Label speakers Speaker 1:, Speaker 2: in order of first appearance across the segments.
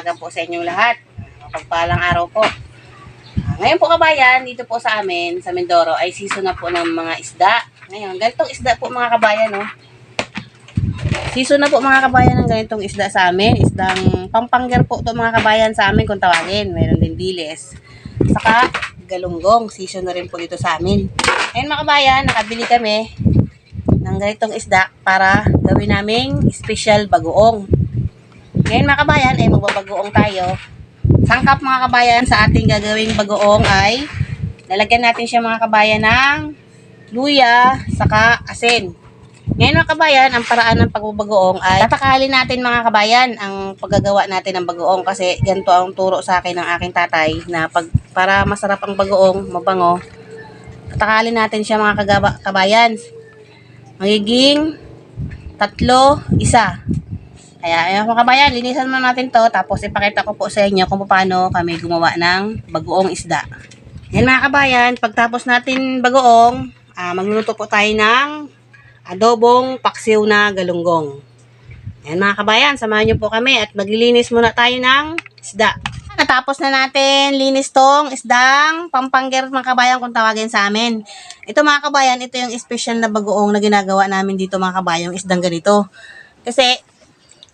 Speaker 1: umaga po sa inyong lahat. Pagpalang araw po. Ah, Ngayon po kabayan, dito po sa amin, sa Mindoro, ay season na po ng mga isda. Ngayon, ganitong isda po mga kabayan, no? Season na po mga kabayan ng ganitong isda sa amin. Isdang pampangger po to mga kabayan sa amin kung tawagin. Mayroon din diles. Saka galunggong. Season na rin po dito sa amin. Ngayon mga kabayan, nakabili kami ng ganitong isda para gawin naming special bagoong. Ngayon mga kabayan, ay magbabagoong tayo. Sangkap mga kabayan sa ating gagawing bagoong ay lalagyan natin siya mga kabayan ng luya, saka asin. Ngayon mga kabayan, ang paraan ng pagbabagoong ay tatakalin natin mga kabayan ang paggagawa natin ng bagoong kasi ganito ang turo sa akin ng aking tatay na pag, para masarap ang bagoong, mabango, tatakalin natin siya mga kagaba, kabayan. Magiging tatlo, isa. Kaya, ayan mga kabayan, linisan muna natin to tapos ipakita ko po sa inyo kung paano kami gumawa ng bagoong isda. Yan mga kabayan, pagtapos natin bagoong, ah, magluluto po tayo ng adobong paksiw na galunggong. Yan mga kabayan, samahan niyo po kami at maglilinis muna tayo ng isda. Natapos na natin linis tong isdang pampangger mga kabayan kung tawagin sa amin. Ito mga kabayan, ito yung special na bagoong na ginagawa namin dito mga kabayan, isdang ganito. Kasi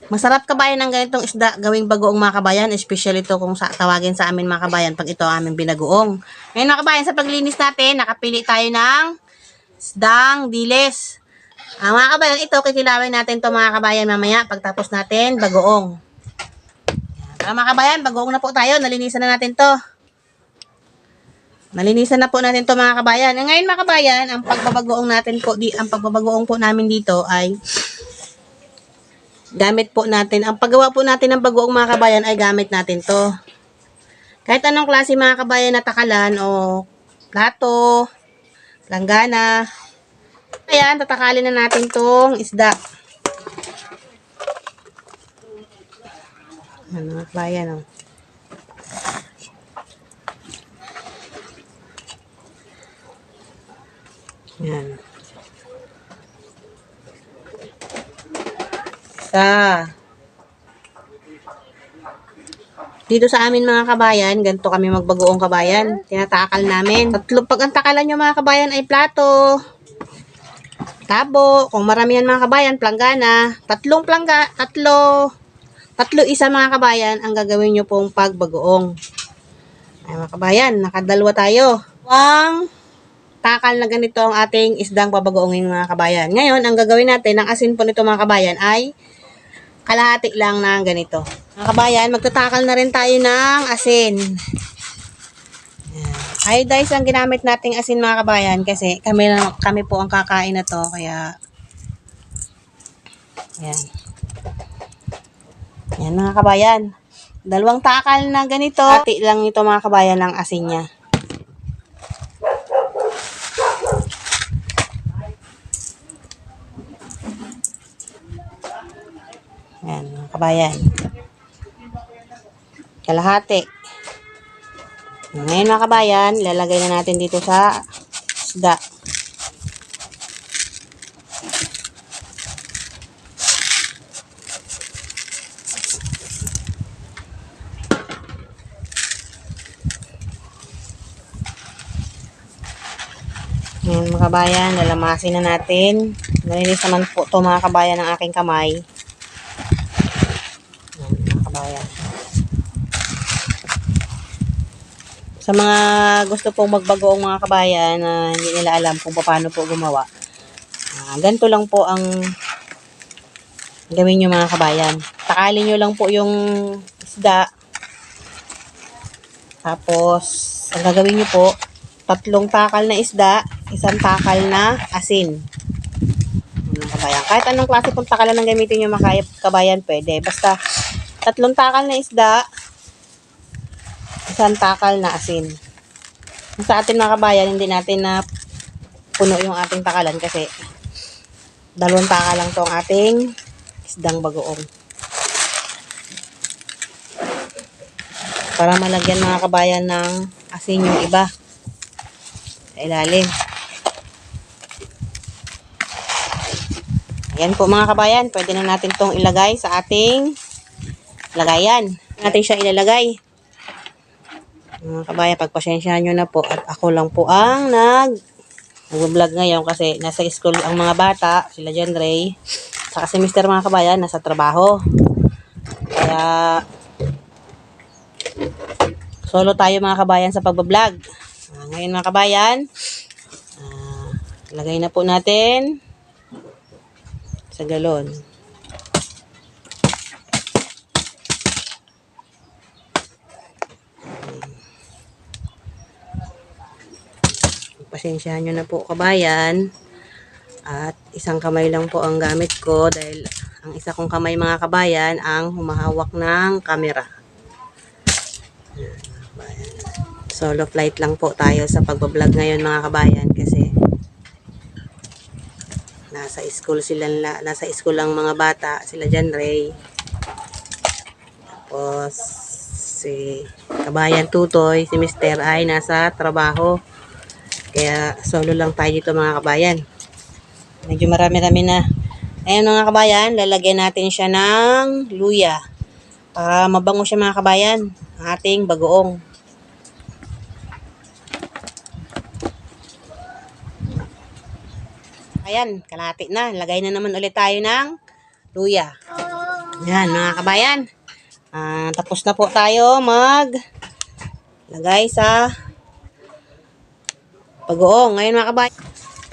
Speaker 1: Masarap kabayan ng ganitong isda gawing bagoong mga kabayan, especially ito kung sa, tawagin sa amin mga kabayan pag ito ang aming binagoong. Ngayon mga kabayan, sa paglinis natin, nakapili tayo ng isdang diles. Ah, mga kabayan, ito kikilawin natin to mga kabayan mamaya pagtapos natin bagoong. Ah, mga kabayan, bagoong na po tayo, nalinisan na natin to. Nalinisan na po natin to mga kabayan. Ngayon mga kabayan, ang pagbabagoong natin po, di, ang pagbabagoong po namin dito ay gamit po natin, ang paggawa po natin ng bagoong mga kabayan ay gamit natin to. Kahit anong klase mga kabayan na takalan o plato, langgana. Ayan, tatakalin na natin tong isda. Ano mga kabayan, oh. Yan. Isa. Dito sa amin mga kabayan, ganito kami magbagoong kabayan. Tinatakal namin. Tatlo, pag ang takalan nyo mga kabayan ay plato, tabo, kung maramihan mga kabayan, planggana, tatlong plangga, tatlo, tatlo isa mga kabayan ang gagawin nyo pong pagbagoong. Ay mga kabayan, nakadalwa tayo. Ang takal na ganito ang ating isdang babagoongin mga kabayan. Ngayon, ang gagawin natin, ang asin po nito mga kabayan ay kalahati lang ng ganito. Mga kabayan, magtatakal na rin tayo ng asin. Yan. Iodize ang ginamit nating asin mga kabayan kasi kami, kami po ang kakain na to. Kaya, yan. Yan mga kabayan. Dalawang takal na ganito. Hati lang ito mga kabayan ng asin niya. Yan, mga kabayan. Kalahati. Ngayon mga kabayan, lalagay na natin dito sa isda. Ngayon mga kabayan, lalamasin na natin. Nalinis naman po to mga kabayan ng aking kamay. Yan, mga kabayan. Sa mga gusto pong magbagoong mga kabayan na hindi nila alam kung paano po gumawa. ah, ganito lang po ang gawin nyo mga kabayan. Takalin nyo lang po yung isda. Tapos, ang gagawin nyo po, tatlong takal na isda, isang takal na asin. Mga kabayan. Kahit anong klase pong takalan ang gamitin nyo mga kabayan, pwede. Basta, tatlong takal na isda, isang na asin. Sa atin mga kabayan, hindi natin na puno yung ating takalan kasi dalawang takal lang to ang ating isdang bagoong. Para malagyan mga kabayan ng asin yung iba. Sa ilalim. Ayan po mga kabayan, pwede na natin tong ilagay sa ating lagayan. Natin siya ilalagay. Mga kabayan, pagpasensyahan nyo na po at ako lang po ang nag nag-vlog ngayon kasi nasa school ang mga bata, sila John Ray. Saka si Mr. mga kabayan, nasa trabaho. Kaya solo tayo mga kabayan sa pagbablog. Ah, ngayon mga kabayan, ah, lagay na po natin sa galon. Pasensyahan nyo na po kabayan. At isang kamay lang po ang gamit ko dahil ang isa kong kamay mga kabayan ang humahawak ng camera. Solo flight lang po tayo sa pagbablog ngayon mga kabayan kasi nasa school sila la- nasa school ang mga bata sila John Ray tapos si kabayan tutoy si Mister ay nasa trabaho kaya solo lang tayo dito mga kabayan medyo marami-rami na ayun mga kabayan lalagyan natin siya ng luya para mabango siya mga kabayan ating bagoong Ayan, kalahati na. Lagay na naman ulit tayo ng luya. Yan, mga kabayan. Ah, tapos na po tayo mag lagay sa pag-uong. Ngayon mga kabayan.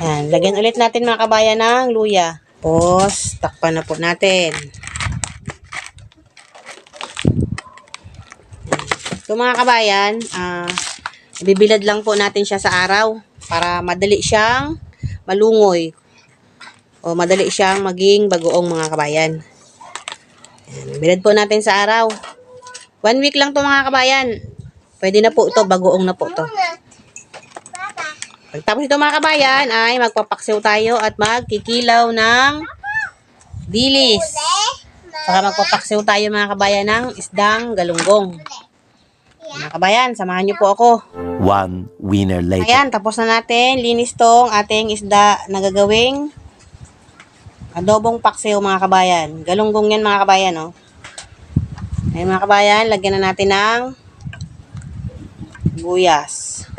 Speaker 1: Yan, lagyan ulit natin mga kabayan ng luya. Tapos, takpan na po natin. So mga kabayan, ah, bibilad lang po natin siya sa araw para madali siyang malungoy o madali siyang maging bagoong mga kabayan. Yan, bilad po natin sa araw. One week lang to mga kabayan. Pwede na po ito, bagoong na po to. Pagtapos ito mga kabayan ay magpapaksiw tayo at magkikilaw ng dilis. Saka magpapaksiw tayo mga kabayan ng isdang galunggong. Mga kabayan, samahan niyo po ako.
Speaker 2: One winner later.
Speaker 1: Ayan, tapos na natin. Linis tong ating isda na gagawing adobong paksiw mga kabayan. Galunggong yan mga kabayan, oh. Ayan mga kabayan, lagyan na natin ng buyas.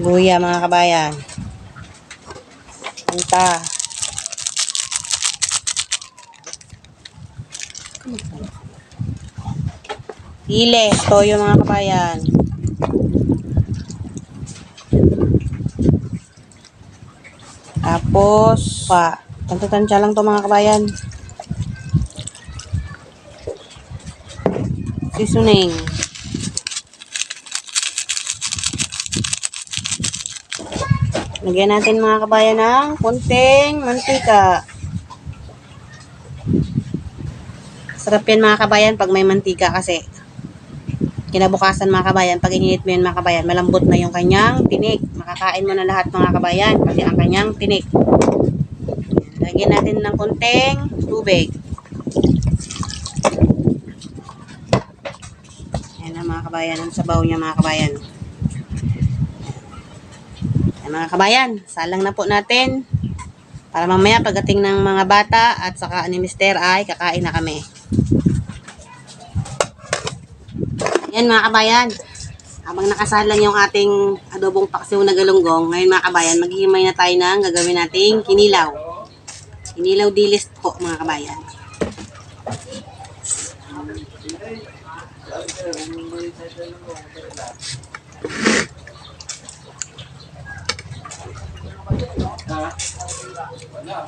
Speaker 1: Buya mga kabayan. Punta. Ile, toyo mga kabayan. Tapos, pa, tantatansya lang to mga kabayan. Seasoning. Lagyan natin mga kabayan ng konting mantika. Sarap yan mga kabayan pag may mantika kasi kinabukasan mga kabayan, pag ininit mo yan mga kabayan, malambot na yung kanyang tinik. Makakain mo na lahat mga kabayan, pati ang kanyang tinik. Lagyan natin ng konting tubig. Yan na mga kabayan, ang sabaw niya mga kabayan. Mga kabayan, salang na po natin. Para mamaya pagdating ng mga bata at saka ni Mister ay kakain na kami. Yan mga kabayan. Habang nakasalang yung ating adobong paksiw na galunggong, ngayon mga kabayan, maghihimay na tayo ng gagawin nating kinilaw. Kinilaw dilis po mga kabayan. Mga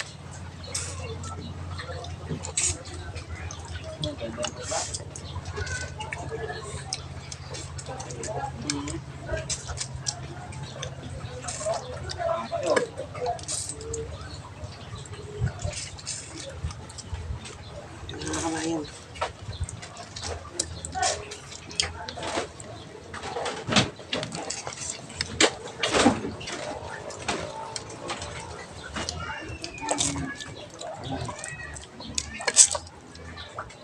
Speaker 1: kabayan.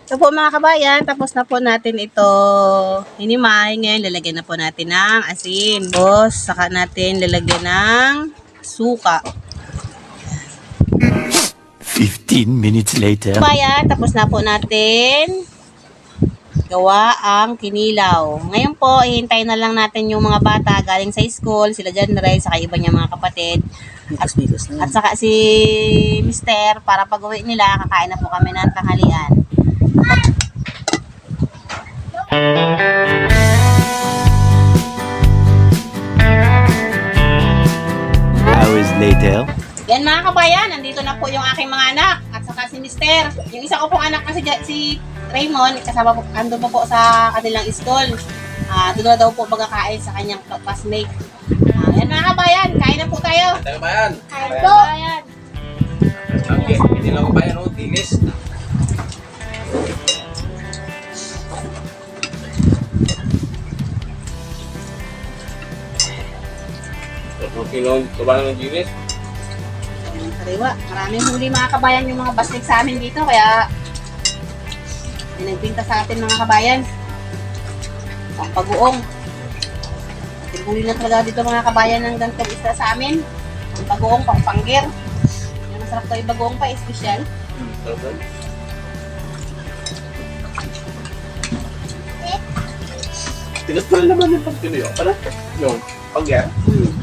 Speaker 1: So po mga kabayan, tapos na po natin ito hinimay. Ngayon, lalagyan na po natin ng asin. Tapos, saka natin lalagyan ng suka.
Speaker 2: 15 minutes later.
Speaker 1: Bayan, tapos na po natin gawa ang kinilaw. Ngayon po, ihintayin na lang natin yung mga bata galing sa school, sila dyan rin, saka iba niya mga kapatid. At, at saka si Mister, para pag uwi nila, kakain na po kami ng tanghalian.
Speaker 2: Hours later.
Speaker 1: Yan mga kabayan, nandito na po yung aking mga anak at saka si Mister. Yung isa ko pong anak kasi dyan- si Raymond, kasama po, ando pa po sa kanilang school. Ah, doon na daw po magkakain sa kanyang classmate. Ah, yan mga kabayan, kain na po tayo.
Speaker 3: Tayo ba yan?
Speaker 1: Kain po. Kabayan.
Speaker 3: Okay, hindi lang ko pa yan, oh, tinis. Lang, tuba ng tinis.
Speaker 1: Ayun, Sariwa. Maraming huli mga kabayan yung mga baslik sa amin dito, kaya pinagbinta sa atin mga kabayan. Ang pag-uong. Huli na talaga dito mga kabayan ng gantong isda sa amin. Ang pag-uong, pang panggir. Yung masarap to yung bagoong pa, espesyal.
Speaker 3: Yan. Tinis pa rin naman yung pagtinoy. Pala, yung pag-yan.
Speaker 1: Hmm.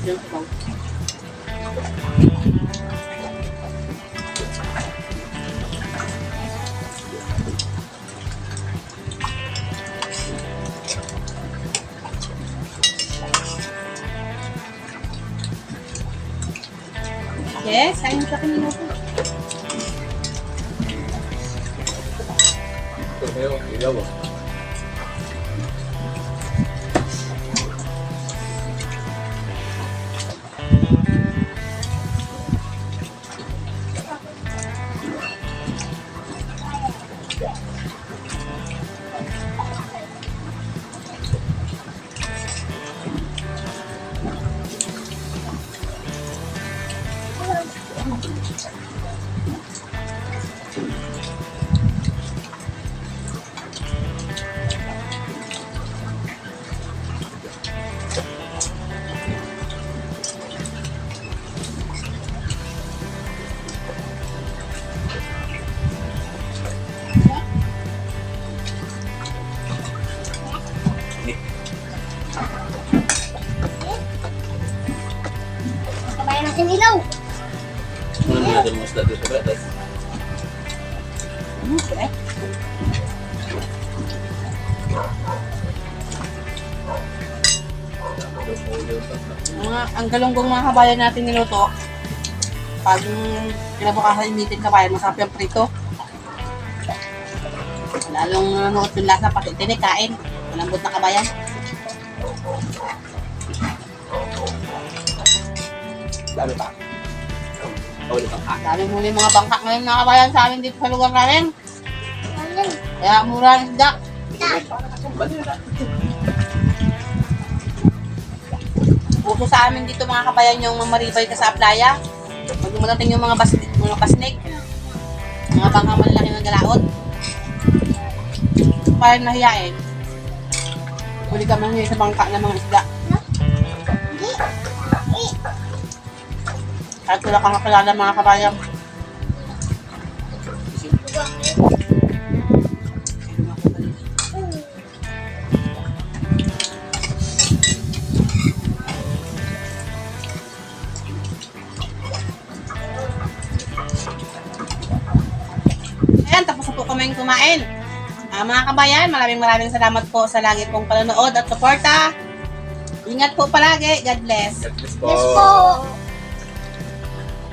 Speaker 1: Sa bawah. Yes, ayun sa kanina po. Mga, ang galunggong mga kabayan natin niluto, pag kinabukasan imitin kabayan, masarap yung prito. Lalong nanonood yung lasa, pati tinikain. Malambot na kabayan.
Speaker 3: Dami pa.
Speaker 1: Dami muli mga bangka ngayon mga kabayan sa amin dito sa lugar namin. Kaya mura ang isda. Puso sa amin dito mga kabayan yung mamaribay ka sa playa. Pag dumadating yung mga bas mga basnik, mga bangka malalaki ng galaot. Parang nahiyain. Huli ka mahiya sa bangka ng mga isda. Kahit wala kang kakilala mga kabayan. Mga kabayan, maraming maraming salamat po sa lagi pong panonood at suporta. Ingat po palagi. God bless.
Speaker 3: God bless
Speaker 4: Yes po.